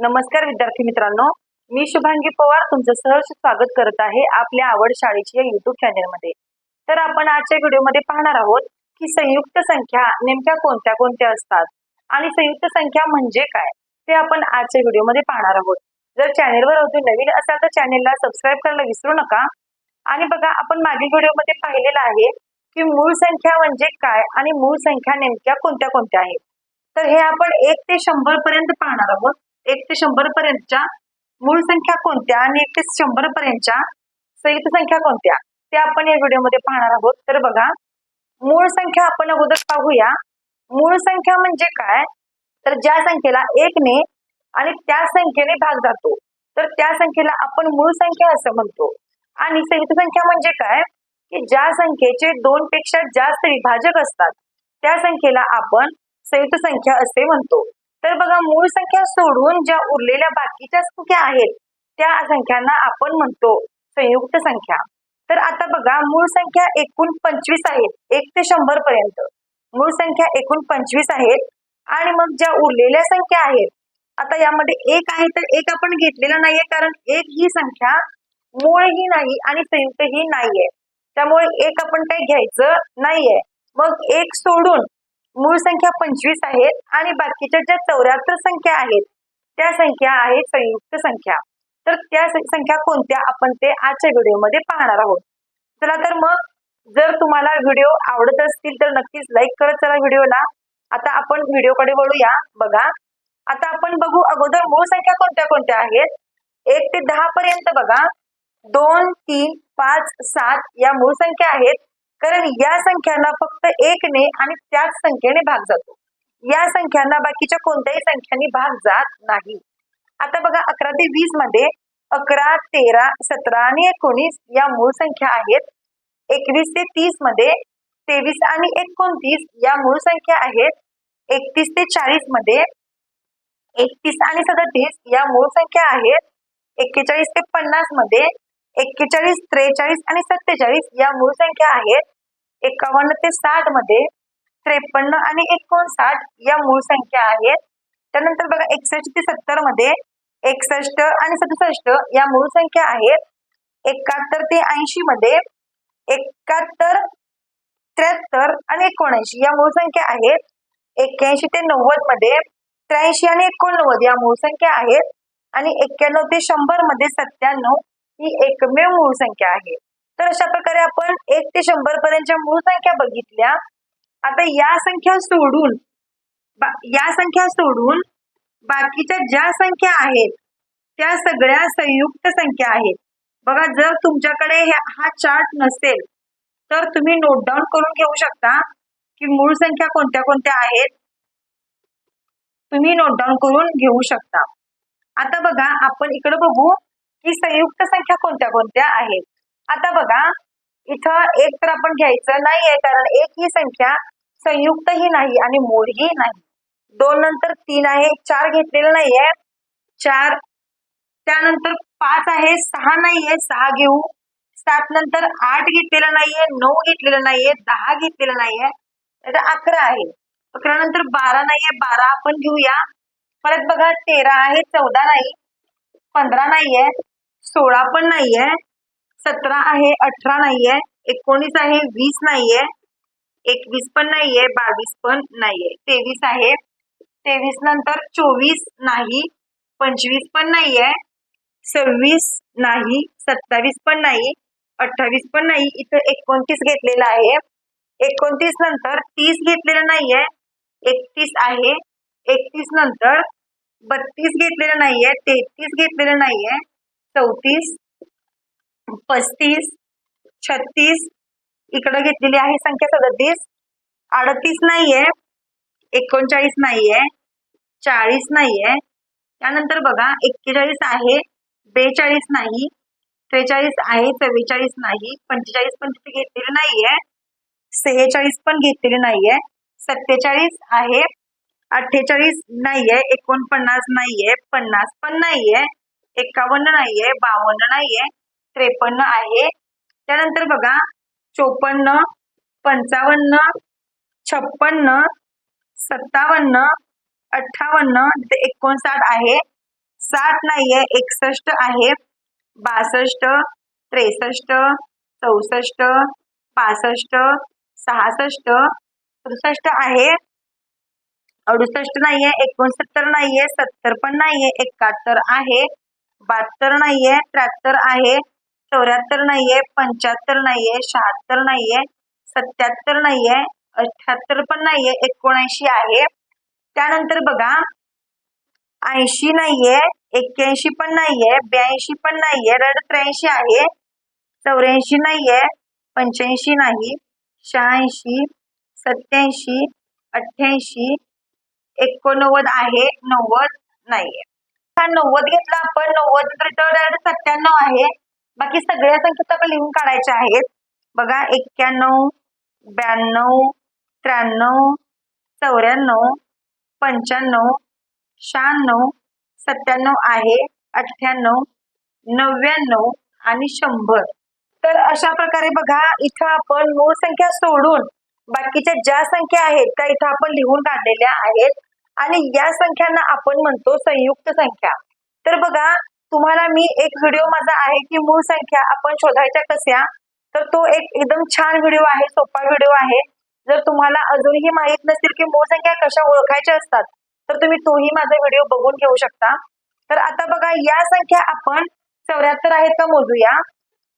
नमस्कार विद्यार्थी मित्रांनो. मी शुभांगी पवार तुमचं सहर्ष स्वागत करत आहे आपल्या आवड शाळेच्या युट्यूब चॅनेलमध्ये तर आपण आजच्या व्हिडिओमध्ये पाहणार आहोत की संयुक्त संख्या नेमक्या कोणत्या कोणत्या असतात आणि संयुक्त संख्या म्हणजे काय ते आपण आजच्या व्हिडिओमध्ये पाहणार आहोत. जर चॅनेलवर अजून नवीन असाल तर चॅनेलला सबस्क्राईब करायला विसरू नका. आणि बघा आपण मागील व्हिडिओमध्ये पाहिलेलं आहे की मूळ संख्या म्हणजे काय आणि मूळ संख्या नेमक्या कोणत्या कोणत्या आहेत. तर हे आपण एक ते शंभर पर्यंत पाहणार आहोत. एक ते शंभर पर्यंतच्या मूळ संख्या कोणत्या आणि एक ते शंभर पर्यंतच्या संयुक्त संख्या कोणत्या? ते आपण या व्हिडिओमध्ये पाहणार आहोत. तर बघा मूळ संख्या आपण अगोदर पाहूया. मूळ संख्या म्हणजे काय? तर ज्या संख्येला एकने आणि त्या संख्येने भाग जातो. तर त्या संख्येला आपण मूळ संख्या असं म्हणतो. आणि संयुक्त संख्या म्हणजे काय? की ज्या संख्येचे दोन पेक्षा जास्त विभाजक असतात त्या संख्येला आपण संयुक्त संख्या असे म्हणतो. तर बघा मूळ संख्या सोडून ज्या उरलेल्या बाकीच्या संख्या आहेत त्या संख्यांना आपण म्हणतो संयुक्त संख्या. तर आता बघा मूळ संख्या एकूण पंचवीस आहेत एक ते शंभर पर्यंत. मूळ संख्या एकूण पंचवीस आहेत आणि मग ज्या उरलेल्या संख्या आहेत आता यामध्ये एक आहे तर एक आपण घेतलेला नाहीये कारण एक ही संख्या मूळ ही नाही आणि संयुक्त ही नाहीये. त्यामुळे एक आपण काय घ्यायचं नाहीये. मग एक सोडून मूळ संख्या पंचवीस आहेत आणि बाकीच्या ज्या चौऱ्याहत्तर संख्या आहेत त्या संख्या आहेत संयुक्त संख्या. तर त्या संख्या कोणत्या? आपण ते आजच्या व्हिडिओमध्ये पाहणार आहोत. चला तर मग जर तुम्हाला व्हिडिओ आवडत असतील तर नक्कीच लाईक करत चला व्हिडिओला. आता आपण व्हिडिओकडे वळूया. बघा आता आपण बघू अगोदर मूळ संख्या कोणत्या कोणत्या आहेत. एक ते दहा पर्यंत बघा. दोन तीन पाच सात या मूळ संख्या आहेत. कारण या संख्यांना फक्त एकने आणि त्याच संख्येने भाग जातो. या संख्यांना बाकीच्या कोणत्याही संख्यांनी भाग जात नाही. आता बघा अकरा ते वीसमध्ये अकरा तेरा सतरा आणि एकोणीस या मूळ संख्या आहेत. एकवीस ते तीसमध्ये तेवीस आणि एकोणतीस या मूळ संख्या आहेत. एकतीस ते चाळीसमध्ये एकतीस आणि सदतीस या मूळ संख्या आहेत. एक्केचाळीस ते पन्नासमध्ये एक्केचाळीस त्रेचाळीस आणि सत्तेचाळीस या मूळ संख्या आहेत. एकावन्न ते साठमध्ये त्रेपन्न आणि एकोणसाठ या मूळ संख्या आहेत. त्यानंतर बघा एकसष्ट ते सत्तरमध्ये एकसष्ट आणि सदुसष्ट या मूळ संख्या आहेत. एकाहत्तर ते ऐंशी मध्ये एकाहत्तर त्र्याहत्तर आणि एकोणऐंशी या मूळ संख्या आहेत. एक्क्याऐंशी ते नव्वदमध्ये त्र्याऐंशी आणि एकोणनव्वद या मूळ संख्या आहेत. आणि एक्क्याण्णव ते शंभरमध्ये सत्त्याण्णव ही एकमेव मूळ संख्या आहे. तर अशा प्रकारे आपण एक ते शंभर पर्यंतच्या मूळ संख्या बघितल्या. आता या संख्या सोडून या संख्या सोडून बाकीच्या ज्या संख्या आहेत त्या सगळ्या संयुक्त संख्या आहेत. बघा जर तुमच्याकडे हा चार्ट नसेल तर तुम्ही नोट डाऊन करून घेऊ शकता की मूळ संख्या कोणत्या कोणत्या आहेत. तुम्ही नोट डाऊन करून घेऊ शकता. आता बघा आपण इकडे बघू. की संयुक्त संख्या कोणत्या कोणत्या आहेत? आता बघा इथं एक तर आपण घ्यायचं नाही आहे कारण एक ही संख्या संयुक्त ही नाही आणि मोडही ही नाही. दोन नंतर तीन आहे चार घेतलेलं नाहीये. चार त्यानंतर पाच आहे सहा नाहीये सहा घेऊ. सात नंतर आठ घेतलेलं नाहीये नऊ घेतलेलं नाहीये दहा घेतलेलं नाहीये. तर अकरा आहे. अकरा नंतर बारा नाहीये बारा आपण घेऊया. परत बघा तेरा आहे चौदा नाही पंधरा नाहीये. सोळा पण नाहीये. सतरा आहे अठरा नाहीये एकोणीस आहे वीस नाहीये एकवीस पण नाहीये बावीस पण नाहीये. तेवीस आहे. तेवीस नंतर चोवीस नाही पंचवीस पण नाहीये सव्वीस नाही सत्तावीस पण नाही अठ्ठावीस पण नाही. इथं एकोणतीस घेतलेलं आहे. एकोणतीस नंतर तीस घेतलेलं नाहीये एकतीस आहे. एकतीस नंतर बत्तीस घेतलेलं नाहीये तेहतीस घेतलेलं नाहीये चौतीस पस्तीस छत्तीस इकडे घेतलेली आहे संख्या सदतीस. अडतीस नाहीये एकोणचाळीस नाहीये चाळीस नाहीये. त्यानंतर बघा एक्केचाळीस आहे बेचाळीस नाही त्रेचाळीस आहे चव्वेचाळीस नाही पंचेचाळीस पण तिथे घेतलेली नाहीये. सेहेचाळीस पण घेतलेली नाहीये. सत्तेचाळीस आहे अठ्ठेचाळीस नाहीये एकोणपन्नास नाहीये पन्नास पण नाहीये. एकावन्न नाहीये बावन्न नाहीये त्रेपन्न आहे. त्यानंतर बघा चोपन्न पंचावन्न छप्पन्न सत्तावन्न अठ्ठावन्न तिथे एकोणसाठ आहे. साठ नाहीये एकसष्ट आहे. बासष्ट त्रेसष्ट चौसष्ट पासष्ट सहासष्ट सदुसष्ट आहे. अडुसष्ट नाहीये एकोणसत्तर नाहीये सत्तर पण नाहीये एकाहत्तर आहे. बहात्तर नाहीये त्र्याहत्तर आहे चौऱ्याहत्तर नाहीये पंच्याहत्तर नाहीये शहात्तर नाहीये सत्याहत्तर नाहीये अठ्याहत्तर पण नाहीये एकोणऐंशी आहे. त्यानंतर बघा ऐंशी नाहीये एक्क्याऐंशी पण नाहीये ब्याऐंशी पण नाहीये रड त्र्याऐंशी आहे चौऱ्याऐंशी नाहीये पंच्याऐंशी नाही शहाऐंशी सत्याऐंशी अठ्ठ्याऐंशी एकोणनव्वद आहे नव्वद नाहीये. हा नव्वद घेतला आपण नव्वद रिटर्न सत्त्याण्णव आहे. बाकी सगळ्या संख्या आपण लिहून काढायच्या आहेत. बघा एक्क्याण्णव ब्याण्णव त्र्याण्णव चौऱ्याण्णव पंच्याण्णव शहाण्णव सत्त्याण्णव आहे अठ्ठ्याण्णव नव्याण्णव आणि शंभर. तर अशा प्रकारे बघा इथं आपण मूळ संख्या सोडून बाकीच्या ज्या संख्या आहेत त्या इथं आपण लिहून काढलेल्या आहेत. आणि या संख्यांना आपण म्हणतो संयुक्त संख्या. तर बघा तुम्हाला मी एक व्हिडिओ माझा आहे की मूळ संख्या आपण शोधायच्या कशा? तर तो एक एकदम छान व्हिडिओ आहे सोपा व्हिडिओ आहे. जर तुम्हाला अजूनही माहीत नसेल की मूळ संख्या कशा ओळखायच्या असतात तर तुम्ही तोही माझा व्हिडिओ बघून घेऊ शकता. तर आता बघा या संख्या आपण चौऱ्याहत्तर आहेत का मोजूया?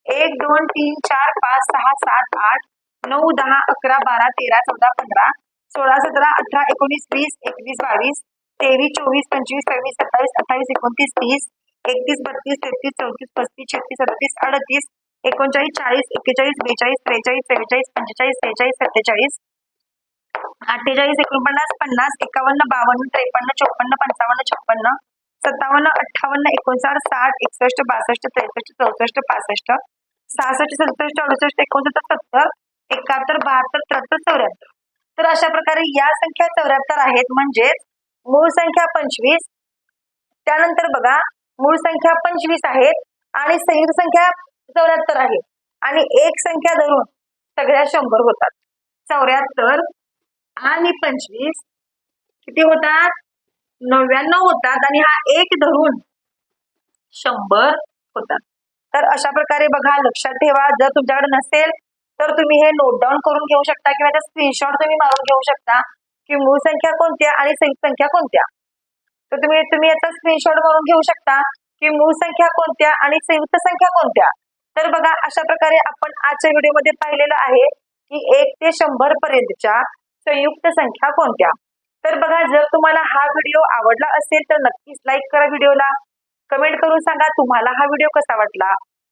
एक दोन तीन चार पाच सहा सात आठ नऊ दहा अकरा बारा तेरा चौदा पंधरा सोळा सतरा अठरा एकोणीस वीस एकवीस बावीस तेवीस चोवीस पंचवीस सव्वीस सत्तावीस अठ्ठावीस एकोणतीस तीस एकतीस बत्तीस तेहतीस चौतीस पस्तीस छत्तीस अडतीस अडतीस एकोणचाळीस चाळीस एक्केचाळीस बेचाळीस त्रेचाळीस चव्वेचाळीस पंचेचाळीस त्रेचाळीस सत्तेचाळीस अठ्ठेचाळीस एकोणपन्नास पन्नास एकावन्न बावन्न त्रेपन्न चोपन्न पंचावन्न छप्पन्न सत्तावन्न अठ्ठावन्न एकोणसाठ साठ एकसष्ट बासष्ट त्रेसष्ट चौसष्ट पासष्ट सहासष्ट सदुसष्ट अडुसष्ट एकोणसत्तर सत्तर एकाहत्तर बहात्तर त्र्याहत्तर चौऱ्याहत्तर. तर अशा प्रकारे या संख्या चौऱ्याहत्तर आहेत. म्हणजेच मूळ संख्या पंचवीस त्यानंतर बघा मूळ संख्या पंचवीस आहेत आणि संयुक्त संख्या चौऱ्याहत्तर आहे. आणि एक संख्या धरून सगळ्या शंभर होतात. चौऱ्याहत्तर आणि पंचवीस किती होतात? नव्याण्णव होतात आणि हा एक धरून शंभर होतात. तर अशा प्रकारे बघा लक्षात ठेवा. जर तुमच्याकडे नसेल तर तुम्ही हे नोट डाऊन करून घेऊ शकता किंवा त्या स्क्रीनशॉट तुम्ही मारून घेऊ शकता की मूळ संख्या कोणत्या आणि संयुक्त संख्या कोणत्या. तर तुम्ही तुम्ही याचा स्क्रीनशॉट मारून घेऊ शकता की मूळ संख्या कोणत्या आणि संयुक्त संख्या कोणत्या. तर बघा अशा प्रकारे आपण आजच्या व्हिडिओमध्ये पाहिलेलं आहे की एक ते शंभर पर्यंतच्या संयुक्त संख्या कोणत्या. तर बघा जर तुम्हाला हा व्हिडिओ आवडला असेल तर नक्कीच लाईक करा व्हिडिओला कमेंट करून सांगा तुम्हाला हा व्हिडिओ कसा वाटला.